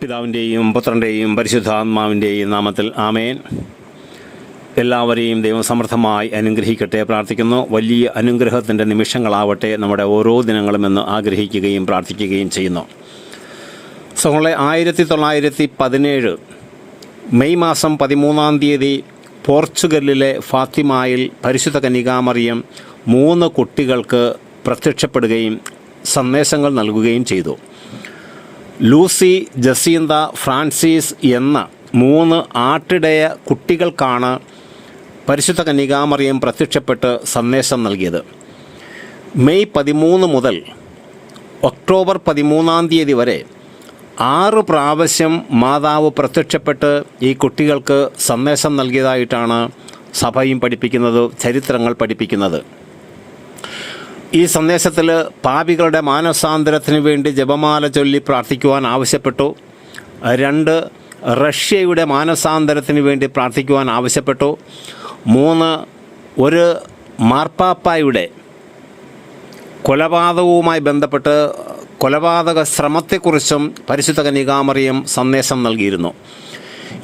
പിതാവിന്റെയും പുത്രന്റെയും പരിശുദ്ധാത്മാവിന്റെയും നാമത്തിൽ ആമേൻ. എല്ലാവരെയും ദൈവം സമൃദ്ധമായി അനുഗ്രഹിക്കട്ടെ പ്രാർത്ഥിക്കുന്നു. വലിയ അനുഗ്രഹത്തിന്റെ നിമിഷങ്ങളാവട്ടെ നമ്മുടെ ഓരോ ദിനങ്ങളും എന്ന് ആഗ്രഹിക്കുകയും പ്രാർത്ഥിക്കുകയും ചെയ്യുന്നു. സഹോളെ ആയിരത്തി തൊള്ളായിരത്തി പതിനേഴ് മെയ് മാസം പതിമൂന്നാം തീയതി പോർച്ചുഗലിലെ ഫാത്തിമായിൽ പരിശുദ്ധ കനികാമറിയം മൂന്ന് കുട്ടികൾക്ക് പ്രത്യക്ഷപ്പെടുകയും സന്ദേശങ്ങൾ നൽകുകയും ചെയ്തു. ലൂസി ജസീന്ത ഫ്രാൻസിസ് എന്ന മൂന്ന് ആട്ടിടയ കുട്ടികൾക്കാണ് പരിശുദ്ധ കന്യകാമറിയം പ്രത്യക്ഷപ്പെട്ട് സന്ദേശം നൽകിയത്. മെയ് പതിമൂന്ന് മുതൽ ഒക്ടോബർ പതിമൂന്നാം തീയതി വരെ ആറ് പ്രാവശ്യം മാതാവ് പ്രത്യക്ഷപ്പെട്ട് ഈ കുട്ടികൾക്ക് സന്ദേശം നൽകിയതായിട്ടാണ് സഭയും പഠിപ്പിക്കുന്നത് ചരിത്രങ്ങൾ പഠിപ്പിക്കുന്നത്. ഈ സന്ദേശത്തിൽ പാപികളുടെ മാനസാന്തരത്തിന് വേണ്ടി ജപമാല ചൊല്ലി പ്രാർത്ഥിക്കുവാൻ ആവശ്യപ്പെട്ടു. രണ്ട് റഷ്യയുടെ മാനസാന്തരത്തിന് വേണ്ടി പ്രാർത്ഥിക്കുവാൻ ആവശ്യപ്പെട്ടു. മൂന്ന് ഒരു മാർപ്പാപ്പായുടെ കൊലപാതകവുമായി ബന്ധപ്പെട്ട് കൊലപാതക ശ്രമത്തെക്കുറിച്ചും പരിശുദ്ധ കനികാമറിയം സന്ദേശം നൽകിയിരുന്നു.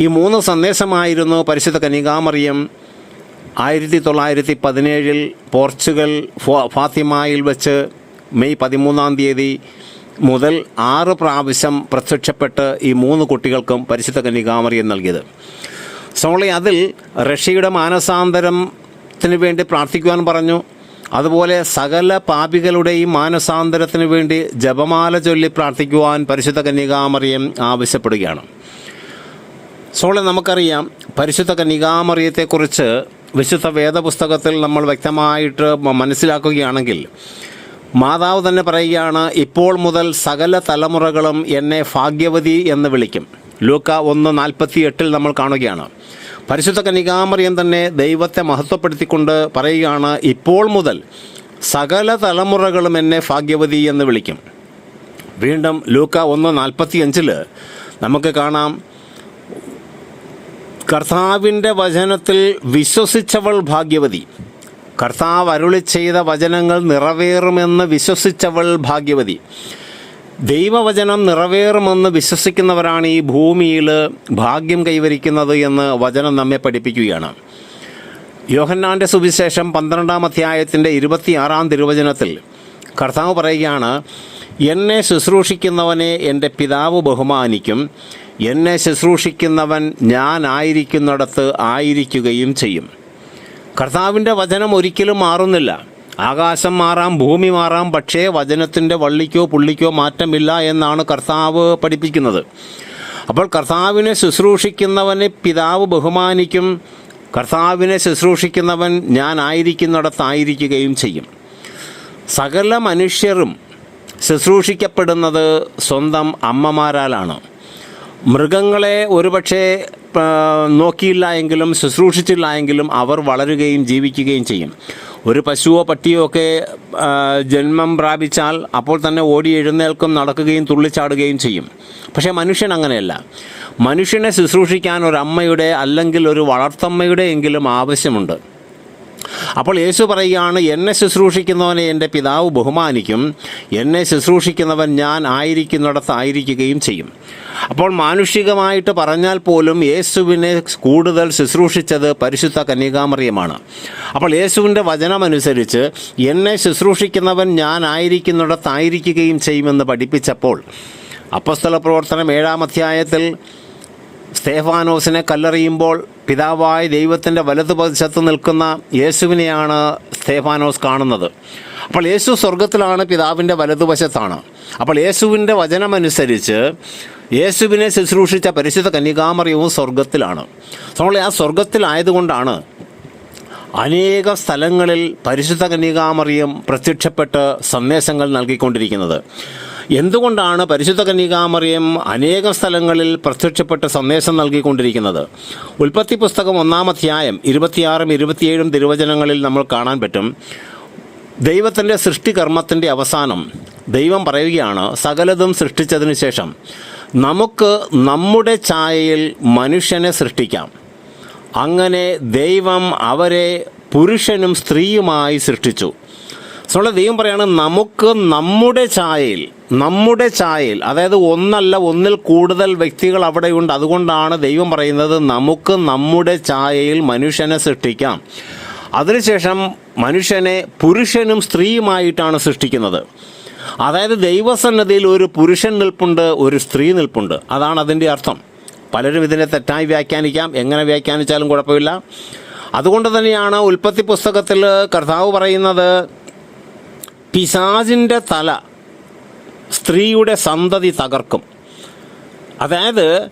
ഈ മൂന്ന് സന്ദേശമായിരുന്നു പരിശുദ്ധ കന്യകാമറിയം ആയിരത്തി തൊള്ളായിരത്തി പതിനേഴിൽ പോർച്ചുഗൽ ഫാത്തിമായിൽ വെച്ച് മെയ് പതിമൂന്നാം തീയതി മുതൽ ആറ് പ്രാവശ്യം പ്രത്യക്ഷപ്പെട്ട് ഈ മൂന്ന് കുട്ടികൾക്കും പരിശുദ്ധ കന്യകാമറിയം നൽകിയത്. സോളി അതിൽ റഷ്യയുടെ മാനസാന്തരത്തിന് വേണ്ടി പ്രാർത്ഥിക്കുവാൻ പറഞ്ഞു. അതുപോലെ സകല പാപികളുടെയും മാനസാന്തരത്തിന് വേണ്ടി ജപമാല ചൊല്ലി പ്രാർത്ഥിക്കുവാൻ പരിശുദ്ധ കന്യകാമറിയം ആവശ്യപ്പെടുകയാണ്. സോളെ നമുക്കറിയാം പരിശുദ്ധ കന്യകാമറിയത്തെക്കുറിച്ച് വിശുദ്ധ വേദപുസ്തകത്തിൽ നമ്മൾ വ്യക്തമായിട്ട് മനസ്സിലാക്കുകയാണെങ്കിൽ മാതാവ് തന്നെ പറയുകയാണ് ഇപ്പോൾ മുതൽ സകല തലമുറകളും എന്നെ ഭാഗ്യവതി എന്ന് വിളിക്കും. ലൂക്ക ഒന്ന് നാൽപ്പത്തി എട്ടിൽ നമ്മൾ കാണുകയാണ്. പരിശുദ്ധ കന്യകാമറിയം തന്നെ ദൈവത്തെ മഹത്വപ്പെടുത്തിക്കൊണ്ട് പറയുകയാണ് ഇപ്പോൾ മുതൽ സകല തലമുറകളും എന്നെ ഭാഗ്യവതി എന്ന് വിളിക്കും. വീണ്ടും ലൂക്ക ഒന്ന് നാൽപ്പത്തി അഞ്ചിൽ നമുക്ക് കാണാം കർത്താവിന്റെ വചനത്തിൽ വിശ്വസിച്ചവൾ ഭാഗ്യവതി. കർത്താവ് അരുളി ചെയ്ത വചനങ്ങൾ നിറവേറുമെന്ന് വിശ്വസിച്ചവൾ ഭാഗ്യവതി. ദൈവവചനം നിറവേറുമെന്ന് വിശ്വസിക്കുന്നവരാണ് ഈ ഭൂമിയിൽ ഭാഗ്യം കൈവരിക്കുന്നത് എന്ന് വചനം നമ്മെ പഠിപ്പിക്കുകയാണ്. യോഹന്നാന്റെ സുവിശേഷം പന്ത്രണ്ടാം അധ്യായത്തിന്റെ ഇരുപത്തിയാറാം തിരുവചനത്തിൽ കർത്താവ് പറയുകയാണ് എന്നെ ശുശ്രൂഷിക്കുന്നവനെ എന്റെ പിതാവ് ബഹുമാനിക്കും എന്നെ ശുശ്രൂഷിക്കുന്നവൻ ഞാനായിരിക്കുന്നിടത്ത് ആയിരിക്കുകയും ചെയ്യും. കർത്താവിന്റെ വചനം ഒരിക്കലും മാറുന്നില്ല. ആകാശം മാറാം ഭൂമി മാറാം പക്ഷേ വചനത്തിന്റെ വള്ളിക്കോ പുള്ളിക്കോ മാറ്റമില്ല എന്നാണ് കർത്താവ് പഠിപ്പിക്കുന്നത്. അപ്പോൾ കർത്താവിനെ ശുശ്രൂഷിക്കുന്നവനെ പിതാവ് ബഹുമാനിക്കും. കർത്താവിനെ ശുശ്രൂഷിക്കുന്നവൻ ഞാൻ ആയിരിക്കുന്നിടത്തായിരിക്കുകയും ചെയ്യും. സകല മനുഷ്യരും ശുശ്രൂഷിക്കപ്പെടുന്നത് സ്വന്തം അമ്മമാരാലാണ്. മൃഗങ്ങളെ ഒരുപക്ഷെ നോക്കിയില്ല എങ്കിലും ശുശ്രൂഷിച്ചില്ല എങ്കിലും അവർ വളരുകയും ജീവിക്കുകയും ചെയ്യും. ഒരു പശുവോ പട്ടിയോ ഒക്കെ ജന്മം പ്രാപിച്ചാൽ അപ്പോൾ തന്നെ ഓടി എഴുന്നേൽക്കും നടക്കുകയും തുള്ളിച്ചാടുകയും ചെയ്യും. പക്ഷേ മനുഷ്യൻ അങ്ങനെയല്ല. മനുഷ്യനെ ശുശ്രൂഷിക്കാൻ ഒരു അമ്മയുടെ അല്ലെങ്കിൽ ഒരു വളർത്തമ്മയുടെ എങ്കിലും ആവശ്യമുണ്ട്. അപ്പോൾ യേശു പറയുകയാണ് എന്നെ ശുശ്രൂഷിക്കുന്നവനെ എന്റെ പിതാവ് ബഹുമാനിക്കും. എന്നെ ശുശ്രൂഷിക്കുന്നവൻ ഞാൻ ആയിരിക്കുന്നിടത്ത് ആയിരിക്കുകയും ചെയ്യും. അപ്പോൾ മാനുഷികമായിട്ട് പറഞ്ഞാൽ പോലും യേശുവിനെ കൂടുതൽ ശുശ്രൂഷിച്ചത് പരിശുദ്ധ കന്യകാമറിയമാണ്. അപ്പോൾ യേശുവിന്റെ വചനമനുസരിച്ച് എന്നെ ശുശ്രൂഷിക്കുന്നവൻ ഞാൻ ആയിരിക്കുന്നിടത്ത് ആയിരിക്കുകയും ചെയ്യുമെന്ന് പഠിപ്പിച്ചപ്പോൾ അപ്പസ്തല പ്രവർത്തനം ഏഴാം അധ്യായത്തിൽ സ്തേഫാനോസിനെ കല്ലെറിയുമ്പോൾ പിതാവായ ദൈവത്തിന്റെ വലതുപക്ഷത്ത് നിൽക്കുന്ന യേശുവിനെയാണ് സ്തേഫാനോസ് കാണുന്നത്. അപ്പോൾ യേശു സ്വർഗത്തിലാണ് പിതാവിന്റെ വലതുവശത്താണ് അപ്പോൾ യേശുവിന്റെ വചനമനുസരിച്ച് യേശുവിനെ ശുശ്രൂഷിച്ച പരിശുദ്ധ കന്യകാമറിയവും സ്വർഗത്തിലാണ് നമ്മൾ ആ സ്വർഗത്തിലായതുകൊണ്ടാണ് അനേക സ്ഥലങ്ങളിൽ പരിശുദ്ധ കന്യകാമറിയം പ്രത്യക്ഷപ്പെട്ട് സന്ദേശങ്ങൾ നൽകിക്കൊണ്ടിരിക്കുന്നത്. എന്തുകൊണ്ടാണ് പരിശുദ്ധ കന്യകാമറിയം അനേകം സ്ഥലങ്ങളിൽ പ്രത്യക്ഷപ്പെട്ട് സന്ദേശം നൽകിക്കൊണ്ടിരിക്കുന്നത്? ഉൽപ്പത്തി പുസ്തകം ഒന്നാം അധ്യായം ഇരുപത്തിയാറും ഇരുപത്തിയേഴും തിരുവചനങ്ങളിൽ നമ്മൾ കാണാൻ പറ്റും. ദൈവത്തിന്റെ സൃഷ്ടികർമ്മത്തിന്റെ അവസാനം ദൈവം പറയുകയാണ് സകലതും സൃഷ്ടിച്ചതിന് ശേഷം നമുക്ക് നമ്മുടെ ഛായയിൽ മനുഷ്യനെ സൃഷ്ടിക്കാം. അങ്ങനെ ദൈവം അവരെ പുരുഷനും സ്ത്രീയുമായി സൃഷ്ടിച്ചു. സോളെ ദൈവം പറയാണ് നമുക്ക് നമ്മുടെ ഛായയിൽ നമ്മുടെ ചായയിൽ അതായത് ഒന്നല്ല ഒന്നിൽ കൂടുതൽ വ്യക്തികൾ അവിടെയുണ്ട്. അതുകൊണ്ടാണ് ദൈവം പറയുന്നത് നമുക്ക് നമ്മുടെ ചായയിൽ മനുഷ്യനെ സൃഷ്ടിക്കാം. അതിനുശേഷം മനുഷ്യനെ പുരുഷനും സ്ത്രീയുമായിട്ടാണ് സൃഷ്ടിക്കുന്നത്. അതായത് ദൈവസന്നതിയിൽ ഒരു പുരുഷൻ നിൽപ്പുണ്ട് ഒരു സ്ത്രീ നിൽപ്പുണ്ട്. അതാണ് അതിന്റെ അർത്ഥം. പലരും ഇതിനെ തെറ്റായി വ്യാഖ്യാനിക്കാം. എങ്ങനെ വ്യാഖ്യാനിച്ചാലും കുഴപ്പമില്ല. അതുകൊണ്ട് തന്നെയാണ് ഉൽപ്പത്തി പുസ്തകത്തിൽ കർത്താവ് പറയുന്നത് പിശാജിന്റെ തല സ്ത്രീയുടെ സന്തതി തകർക്കും. അതായത്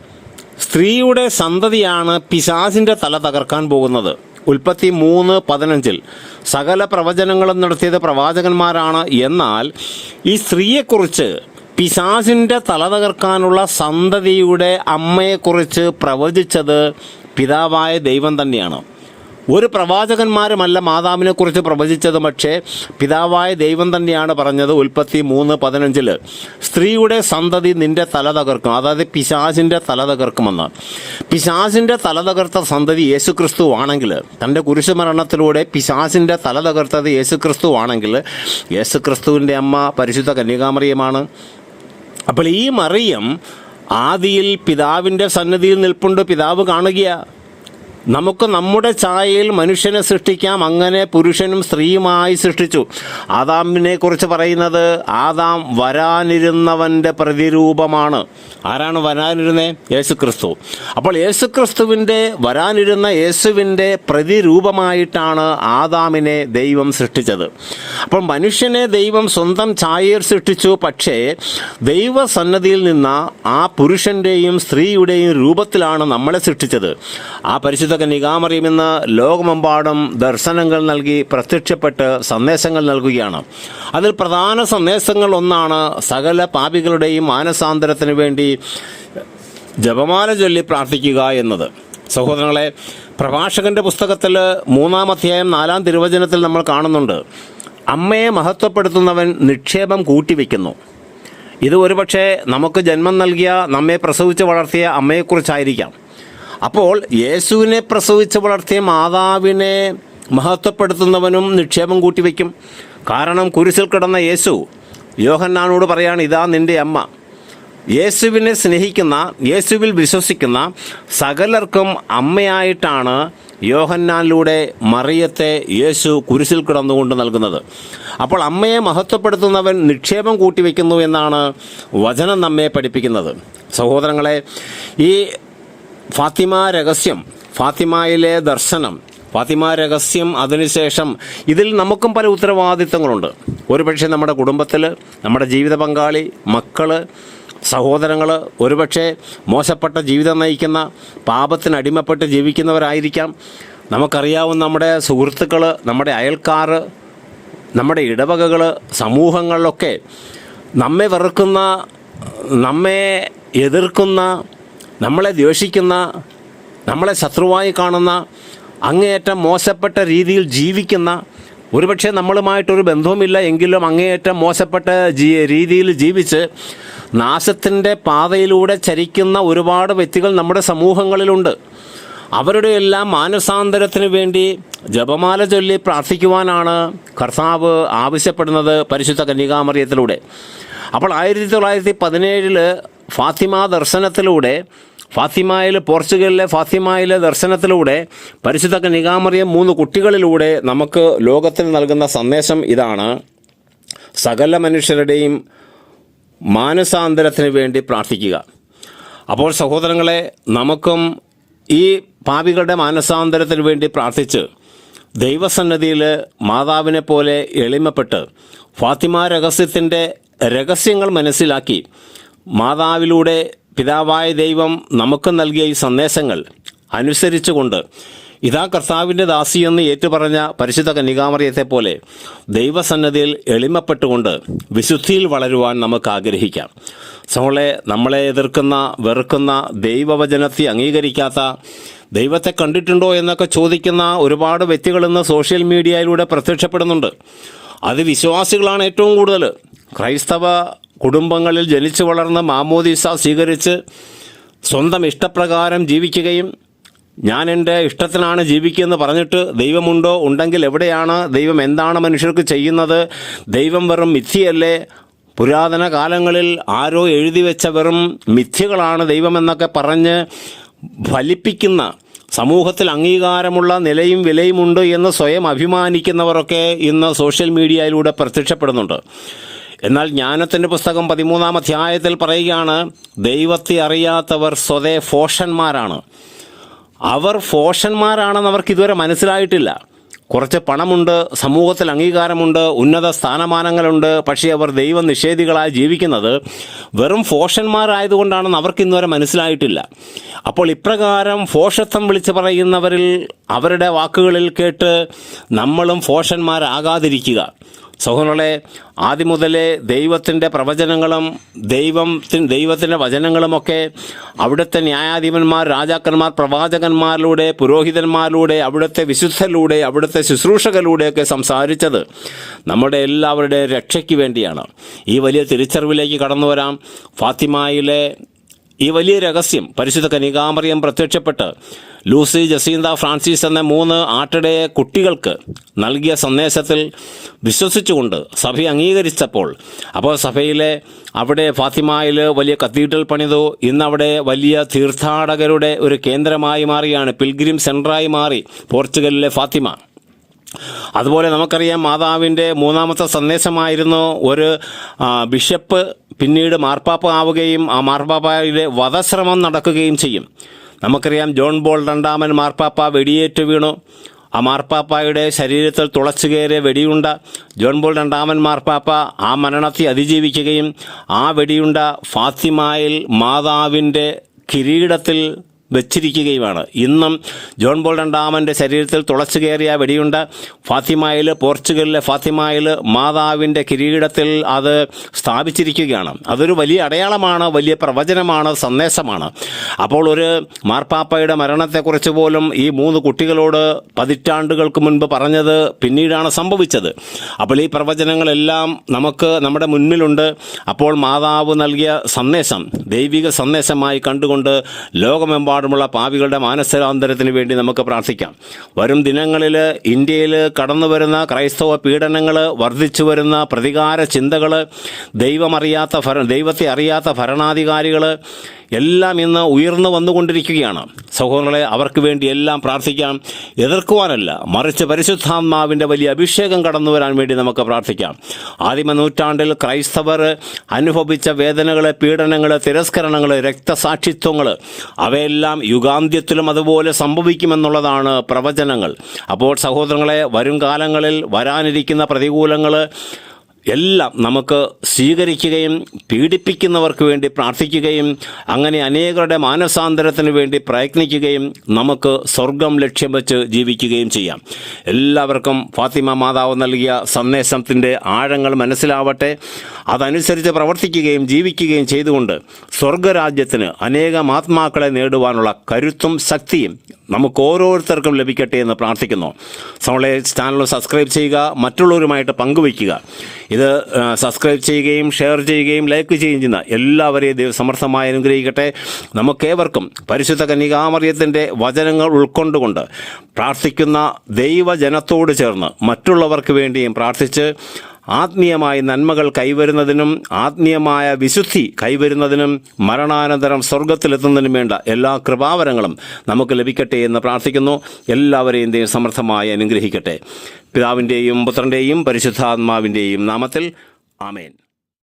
സ്ത്രീയുടെ സന്തതിയാണ് പിശാസിന്റെ തല തകർക്കാൻ പോകുന്നത്. ഉൽപ്പത്തി മൂന്ന് പതിനഞ്ചിൽ സകല പ്രവചനങ്ങളും നടത്തിയത് പ്രവാചകന്മാരാണ്. എന്നാൽ ഈ സ്ത്രീയെക്കുറിച്ച് പിശാസിന്റെ തല തകർക്കാനുള്ള സന്തതിയുടെ അമ്മയെക്കുറിച്ച് പ്രവചിച്ചത് പിതാവായ ദൈവം തന്നെയാണ്. ഒരു പ്രവാചകന്മാരുമല്ല മാതാവിനെക്കുറിച്ച് പ്രവചിച്ചത് പക്ഷേ പിതാവായ ദൈവം തന്നെയാണ് പറഞ്ഞത് ഉൽപ്പത്തി മൂന്ന് പതിനഞ്ചിൽ. സ്ത്രീയുടെ സന്തതി നിന്റെ തല തകർക്കും. അതായത് പിശാചിന്റെ തല തകർക്കുമെന്ന്. പിശാചിന്റെ തല തകർത്ത സന്തതി യേശുക്രിസ്തു ആണെങ്കിൽ തന്റെ കുരിശുമരണത്തിലൂടെ പിശാചിന്റെ തല തകർത്തത് യേശുക്രിസ്തു ആണെങ്കിൽ യേശുക്രിസ്തുവിന്റെ അമ്മ പരിശുദ്ധ കന്യകാമറിയമാണ്. അപ്പോൾ ഈ മറിയം ആദിയിൽ പിതാവിന്റെ സന്നദ്ധിയിൽ നിൽപ്പുണ്ട് പിതാവ് കാണുകയാണ് നമുക്ക് നമ്മുടെ ഛായയിൽ മനുഷ്യനെ സൃഷ്ടിക്കാം. അങ്ങനെ പുരുഷനും സ്ത്രീയുമായി സൃഷ്ടിച്ചു. ആദാമിനെ കുറിച്ച് പറയുന്നത് ആദാം വരാനിരുന്നവന്റെ പ്രതിരൂപമാണ്. ആരാണ് വരാനിരുന്നേ? യേശുക്രിസ്തു. അപ്പോൾ യേശു ക്രിസ്തുവിന്റെ വരാനിരുന്ന യേശുവിന്റെ പ്രതിരൂപമായിട്ടാണ് ആദാമിനെ ദൈവം സൃഷ്ടിച്ചത്. അപ്പോൾ മനുഷ്യനെ ദൈവം സ്വന്തം ഛായയിൽ സൃഷ്ടിച്ചു. പക്ഷേ ദൈവസന്നദ്ധിയിൽ നിന്ന് ആ പുരുഷന്റെയും സ്ത്രീയുടെയും രൂപത്തിലാണ് നമ്മളെ സൃഷ്ടിച്ചത്. ആ പരിശുദ്ധ കന്യകാമറിയം ഇന്ന് ലോകമെമ്പാടും ദർശനങ്ങൾ നൽകി പ്രത്യക്ഷപ്പെട്ട് സന്ദേശങ്ങൾ നൽകുകയാണ്. അതിൽ പ്രധാന സന്ദേശങ്ങൾ ഒന്നാണ് സകല പാപികളുടെയും മാനസാന്തരത്തിന് വേണ്ടി ജപമാല ചൊല്ലി പ്രാർത്ഥിക്കുക എന്നത്. സഹോദരങ്ങളെ പ്രഭാഷകന്റെ പുസ്തകത്തിൽ മൂന്നാം അധ്യായം നാലാം തിരുവചനത്തിൽ നമ്മൾ കാണുന്നുണ്ട്. അമ്മയെ മഹത്വപ്പെടുത്തുന്നവൻ നിക്ഷേപം കൂട്ടിവെക്കുന്നു. ഇത് ഒരുപക്ഷെ നമുക്ക് ജന്മം നൽകിയ നമ്മെ പ്രസവിച്ച് വളർത്തിയ അമ്മയെക്കുറിച്ചായിരിക്കാം. അപ്പോൾ യേശുവിനെ പ്രസവിച്ച് വളർത്തിയ മാതാവിനെ മഹത്വപ്പെടുത്തുന്നവനും നിക്ഷേപം കൂട്ടിവെക്കും. കാരണം കുരിശിൽ കിടന്ന യേശു യോഹന്നാനോട് പറയാണ് ഇതാ നിന്റെ അമ്മ. യേശുവിനെ സ്നേഹിക്കുന്ന യേശുവിൽ വിശ്വസിക്കുന്ന സകലർക്കും അമ്മയായിട്ടാണ് യോഹന്നാനിലൂടെ മറിയത്തെ യേശു കുരിശിൽ കിടന്നുകൊണ്ട് നൽകുന്നത്. അപ്പോൾ അമ്മയെ മഹത്വപ്പെടുത്തുന്നവൻ നിക്ഷേപം കൂട്ടിവെക്കുന്നു എന്നാണ് വചനം നമ്മെ പഠിപ്പിക്കുന്നത്. സഹോദരങ്ങളെ ഈ ഫാത്തിമ രഹസ്യം ഫാത്തിമയിലെ ദർശനം ഫാത്തിമ രഹസ്യം അതിനുശേഷം ഇതിൽ നമുക്കും പല ഉത്തരവാദിത്തങ്ങളുണ്ട്. ഒരുപക്ഷെ നമ്മുടെ കുടുംബത്തിൽ നമ്മുടെ ജീവിത പങ്കാളി മക്കൾ സഹോദരങ്ങൾ ഒരുപക്ഷെ മോശപ്പെട്ട ജീവിതം നയിക്കുന്ന പാപത്തിന് അടിമപ്പെട്ട് ജീവിക്കുന്നവരായിരിക്കാം. നമുക്കറിയാവുന്ന നമ്മുടെ സുഹൃത്തുക്കൾ നമ്മുടെ അയൽക്കാർ നമ്മുടെ ഇടവകകൾ സമൂഹങ്ങളിലൊക്കെ നമ്മെ വെറുക്കുന്ന നമ്മെ എതിർക്കുന്ന നമ്മളെ ദ്വേഷിക്കുന്ന നമ്മളെ ശത്രുവായി കാണുന്ന അങ്ങേയറ്റം മോശപ്പെട്ട രീതിയിൽ ജീവിക്കുന്ന ഒരുപക്ഷെ നമ്മളുമായിട്ടൊരു ബന്ധവുമില്ല എങ്കിലും അങ്ങേയറ്റം മോശപ്പെട്ട രീതിയിൽ ജീവിച്ച് നാശത്തിന്റെ പാതയിലൂടെ ചരിക്കുന്ന ഒരുപാട് വ്യക്തികൾ നമ്മുടെ സമൂഹങ്ങളിലുണ്ട്. അവരുടെ എല്ലാം മാനസാന്തരത്തിന് വേണ്ടി ജപമാല ചൊല്ലി പ്രാർത്ഥിക്കുവാനാണ് കർത്താവ് ആവശ്യപ്പെടുന്നത് പരിശുദ്ധ കന്യകാമറിയത്തിലൂടെ. അപ്പോൾ ആയിരത്തി തൊള്ളായിരത്തി പതിനേഴിൽ ഫാത്തിമ ദർശനത്തിലൂടെ ഫാത്തിമയിൽ പോർച്ചുഗലിലെ ഫാത്തിമയിലെ ദർശനത്തിലൂടെ പരിശുദ്ധ കന്യകാമറിയം മൂന്ന് കുട്ടികളിലൂടെ നമുക്ക് ലോകത്തിന് നൽകുന്ന സന്ദേശം ഇതാണ്. സകല മനുഷ്യരുടെയും മാനസാന്തരത്തിന് വേണ്ടി പ്രാർത്ഥിക്കുക. അപ്പോൾ സഹോദരങ്ങളെ നമുക്കും ഈ പാപികളുടെ മാനസാന്തരത്തിന് വേണ്ടി പ്രാർത്ഥിച്ച് ദൈവസന്നദ്ധിയിൽ മാതാവിനെ പോലെ എളിമപ്പെട്ട് ഫാത്തിമ രഹസ്യത്തിന്റെ രഹസ്യങ്ങൾ മനസ്സിലാക്കി മാതാവിലൂടെ പിതാവായ ദൈവം നമുക്ക് നൽകിയ ഈ സന്ദേശങ്ങൾ അനുസരിച്ചുകൊണ്ട് ഇതാ കർത്താവിന്റെ ദാസിയെന്ന് ഏറ്റുപറഞ്ഞ പരിശുദ്ധ കന്യകാമറിയത്തെ പോലെ ദൈവസന്നദ്ധിയിൽ എളിമപ്പെട്ടുകൊണ്ട് വിശുദ്ധിയിൽ വളരുവാൻ നമുക്ക് ആഗ്രഹിക്കാം. സോളെ നമ്മളെ എതിർക്കുന്ന വെറുക്കുന്ന ദൈവവചനത്തെ അംഗീകരിക്കാത്ത ദൈവത്തെ കണ്ടിട്ടുണ്ടോ എന്നൊക്കെ ചോദിക്കുന്ന ഒരുപാട് വ്യക്തികൾ ഇന്ന് സോഷ്യൽ മീഡിയയിലൂടെ പ്രത്യക്ഷപ്പെടുന്നുണ്ട്. അത് വിശ്വാസികളാണ് ഏറ്റവും കൂടുതൽ. ക്രൈസ്തവ കുടുംബങ്ങളിൽ ജനിച്ചു വളർന്ന മാമോദീസ സ്വീകരിച്ച് സ്വന്തം ഇഷ്ടപ്രകാരം ജീവിക്കുകയും ഞാൻ എന്റെ ഇഷ്ടത്തിനാണ് ജീവിക്കുന്നത് പറഞ്ഞിട്ട് ദൈവമുണ്ടോ? ഉണ്ടെങ്കിൽ എവിടെയാണ്? ദൈവം എന്താണ് മനുഷ്യർക്ക് ചെയ്യുന്നത്? ദൈവം വെറും മിഥ്യയല്ലേ? പുരാതന കാലങ്ങളിൽ ആരോ എഴുതി വെച്ച വെറും മിഥ്യകളാണ് ദൈവമെന്നൊക്കെ പറഞ്ഞ് ഫലിപ്പിക്കുന്ന സമൂഹത്തിൽ അംഗീകാരമുള്ള നിലയും വിലയുമുണ്ട് എന്ന് സ്വയം അഭിമാനിക്കുന്നവരൊക്കെ ഇന്ന് സോഷ്യൽ മീഡിയയിലൂടെ പ്രത്യക്ഷപ്പെടുന്നുണ്ട്. എന്നാൽ ജ്ഞാനത്തിന്റെ പുസ്തകം പതിമൂന്നാം അധ്യായത്തിൽ പറയുകയാണ് ദൈവത്തെ അറിയാത്തവർ സ്വതേ ഫോഷന്മാരാണ്. അവർ ഫോഷന്മാരാണെന്ന് അവർക്ക് ഇതുവരെ മനസ്സിലായിട്ടില്ല. കുറച്ച് പണമുണ്ട് സമൂഹത്തിൽ അംഗീകാരമുണ്ട് ഉന്നത സ്ഥാനമാനങ്ങളുണ്ട് പക്ഷേ അവർ ദൈവ നിഷേധികളായി ജീവിക്കുന്നത് വെറും ഫോഷന്മാരായതുകൊണ്ടാണെന്ന് അവർക്ക് ഇന്നുവരെ മനസ്സിലായിട്ടില്ല. അപ്പോൾ ഇപ്രകാരം ഫോഷത്വം വിളിച്ച് പറയുന്നവരിൽ അവരുടെ വാക്കുകളിൽ കേട്ട് നമ്മളും ഫോഷന്മാരാകാതിരിക്കുക. സഹോദരങ്ങളെ ആദ്യം മുതലേ ദൈവത്തിന്റെ പ്രവചനങ്ങളും ദൈവം ദൈവത്തിന്റെ വചനങ്ങളുമൊക്കെ അവിടുത്തെ ന്യായാധിപന്മാർ രാജാക്കന്മാർ പ്രവാചകന്മാരിലൂടെ പുരോഹിതന്മാരിലൂടെ അവിടുത്തെ വിശുദ്ധരിലൂടെ അവിടുത്തെ ശുശ്രൂഷകളിലൂടെയൊക്കെ സംസാരിച്ചത് നമ്മുടെ എല്ലാവരുടെ രക്ഷയ്ക്ക് വേണ്ടിയാണ്. ഈ വലിയ തിരിച്ചറിവിലേക്ക് കടന്നു വരാം ഫാത്തിമായിലെ ഈ വലിയ രഹസ്യം പരിശുദ്ധ കനികാമറിയം പ്രത്യക്ഷപ്പെട്ട് ലൂസി ജസീന്ത ഫ്രാൻസിസ് എന്ന മൂന്ന് ആട്ടിടയെ കുട്ടികൾക്ക് നൽകിയ സന്ദേശത്തിൽ വിശ്വസിച്ചുകൊണ്ട് സഭ അംഗീകരിച്ചപ്പോൾ അപ്പോൾ സഭയിലെ അവിടെ ഫാത്തിമയിൽ വലിയ കത്തീഡ്രൽ പണിതു. ഇന്നവിടെ വലിയ തീർത്ഥാടകരുടെ ഒരു കേന്ദ്രമായി മാറിയാണ്. പിൽഗ്രിം സെന്ററായി മാറി പോർച്ചുഗലിലെ ഫാത്തിമ. അതുപോലെ നമുക്കറിയാം മാതാവിന്റെ മൂന്നാമത്തെ സന്ദേശമായിരുന്നു ഒരു ബിഷപ്പ് പിന്നീട് മാർപ്പാപ്പ ആവുകയും ആ മാർപ്പാപ്പയുടെ വധശ്രമം നടക്കുകയും ചെയ്യും. നമുക്കറിയാം ജോൺ ബോൾ രണ്ടാമൻ മാർപ്പാപ്പ വെടിയേറ്റ് വീണു. ആ മാർപ്പാപ്പായുടെ ശരീരത്തിൽ തുളച്ചു കയറിയ വെടിയുണ്ട ജോൺ ബോൾ രണ്ടാമൻ മാർപ്പാപ്പ ആ മരണത്തെ അതിജീവിക്കുകയും ആ വെടിയുണ്ട ഫാത്തിമായിൽ മാതാവിന്റെ കിരീടത്തിൽ വെച്ചിരിക്കുകയുമാണ്. ഇന്നും ജോൺ ബോൾ രണ്ടാമന്റെ ശരീരത്തിൽ തുളച്ചു കയറിയ വെടിയുണ്ട്. ഫാത്തിമായിൽ പോർച്ചുഗലിലെ ഫാത്തിമായിൽ മാതാവിന്റെ കിരീടത്തിൽ അത് സ്ഥാപിച്ചിരിക്കുകയാണ്. അതൊരു വലിയ അടയാളമാണ് വലിയ പ്രവചനമാണ് സന്ദേശമാണ്. അപ്പോൾ ഒരു മാർപ്പാപ്പയുടെ മരണത്തെക്കുറിച്ച് പോലും ഈ മൂന്ന് കുട്ടികളോട് പതിറ്റാണ്ടുകൾക്ക് മുൻപ് പറഞ്ഞത് പിന്നീടാണ് സംഭവിച്ചത്. അപ്പോൾ ഈ പ്രവചനങ്ങളെല്ലാം നമുക്ക് നമ്മുടെ മുന്നിലുണ്ട്. അപ്പോൾ മാതാവ് നൽകിയ സന്ദേശം ദൈവിക സന്ദേശമായി കണ്ടുകൊണ്ട് ലോകമെമ്പാടുമുള്ള പാവികളുടെ മാനസാന്തരത്തിന് വേണ്ടി നമുക്ക് പ്രാർത്ഥിക്കാം. വരും ദിനങ്ങളിൽ ഇന്ത്യയിൽ കടന്നു വരുന്ന ക്രൈസ്തവ പീഡനങ്ങൾ വർദ്ധിച്ചു വരുന്ന പ്രതികാര ചിന്തകൾ ദൈവമറിയാത്ത ഭര ദൈവത്തെ അറിയാത്ത ഭരണാധികാരികൾ എല്ലാം ഇന്ന് ഉയർന്നു വന്നുകൊണ്ടിരിക്കുകയാണ്. സഹോദരങ്ങളെ അവർക്ക് വേണ്ടി എല്ലാം പ്രാർത്ഥിക്കാം. എതിർക്കുവാനല്ല മറിച്ച് പരിശുദ്ധാത്മാവിന്റെ വലിയ അഭിഷേകം കടന്നു വരാൻ വേണ്ടി നമുക്ക് പ്രാർത്ഥിക്കാം. ആദിമ നൂറ്റാണ്ടിൽ ക്രൈസ്തവർ അനുഭവിച്ച വേദനകൾ പീഡനങ്ങൾ തിരസ്കരണങ്ങൾ രക്തസാക്ഷിത്വങ്ങൾ അവയെല്ലാം യുഗാന്ത്യത്തിലും അതുപോലെ സംഭവിക്കുമെന്നുള്ളതാണ് പ്രവചനങ്ങൾ. അപ്പോൾ സഹോദരങ്ങളെ വരും കാലങ്ങളിൽ വരാനിരിക്കുന്ന പ്രതികൂലങ്ങൾ എല്ലാം നമുക്ക് സ്വീകരിക്കുകയും പീഡിപ്പിക്കുന്നവർക്ക് വേണ്ടി പ്രാർത്ഥിക്കുകയും അങ്ങനെ അനേകരുടെ മാനസാന്തരത്തിന് വേണ്ടി പ്രയത്നിക്കുകയും നമുക്ക് സ്വർഗം ലക്ഷ്യം വെച്ച് ജീവിക്കുകയും ചെയ്യാം. എല്ലാവർക്കും ഫാത്തിമ മാതാവ് നൽകിയ സന്ദേശത്തിന്റെ ആഴങ്ങൾ മനസ്സിലാവട്ടെ. അതനുസരിച്ച് പ്രവർത്തിക്കുകയും ജീവിക്കുകയും ചെയ്തുകൊണ്ട് സ്വർഗരാജ്യത്തിന് അനേകം ആത്മാക്കളെ നേടുവാനുള്ള കരുത്തും ശക്തിയും നമുക്ക് ഓരോരുത്തർക്കും ലഭിക്കട്ടെ എന്ന് പ്രാർത്ഥിക്കുന്നു. നമ്മളെ ചാനൽ സബ്സ്ക്രൈബ് ചെയ്യുക മറ്റുള്ളവരുമായിട്ട് പങ്കുവയ്ക്കുക. ഇത് സബ്സ്ക്രൈബ് ചെയ്യുകയും ഷെയർ ചെയ്യുകയും ലൈക്ക് ചെയ്യുകയും ചെയ്യുന്ന എല്ലാവരെയും ദൈവം സമർത്ഥമായി അനുഗ്രഹിക്കട്ടെ. നമുക്കേവർക്കും പരിശുദ്ധ കന്യകാമറിയത്തിന്റെ വചനങ്ങൾ ഉൾക്കൊണ്ടുകൊണ്ട് പ്രാർത്ഥിക്കുന്ന ദൈവജനത്തോട് ചേർന്ന് മറ്റുള്ളവർക്ക് വേണ്ടിയും പ്രാർത്ഥിച്ച് ആത്മീയമായ നന്മകൾ കൈവരുന്നതിനും ആത്മീയമായ വിശുദ്ധി കൈവരുന്നതിനും മരണാനന്തരം സ്വർഗത്തിലെത്തുന്നതിനും വേണ്ട എല്ലാ കൃപാവരങ്ങളും നമുക്ക് ലഭിക്കട്ടെ എന്ന് പ്രാർത്ഥിക്കുന്നു. എല്ലാവരെയും ദൈവം സമർത്ഥമായി അനുഗ്രഹിക്കട്ടെ. പിതാവിന്റെയും പുത്രന്റെയും പരിശുദ്ധാത്മാവിന്റെയും നാമത്തിൽ ആമേൻ.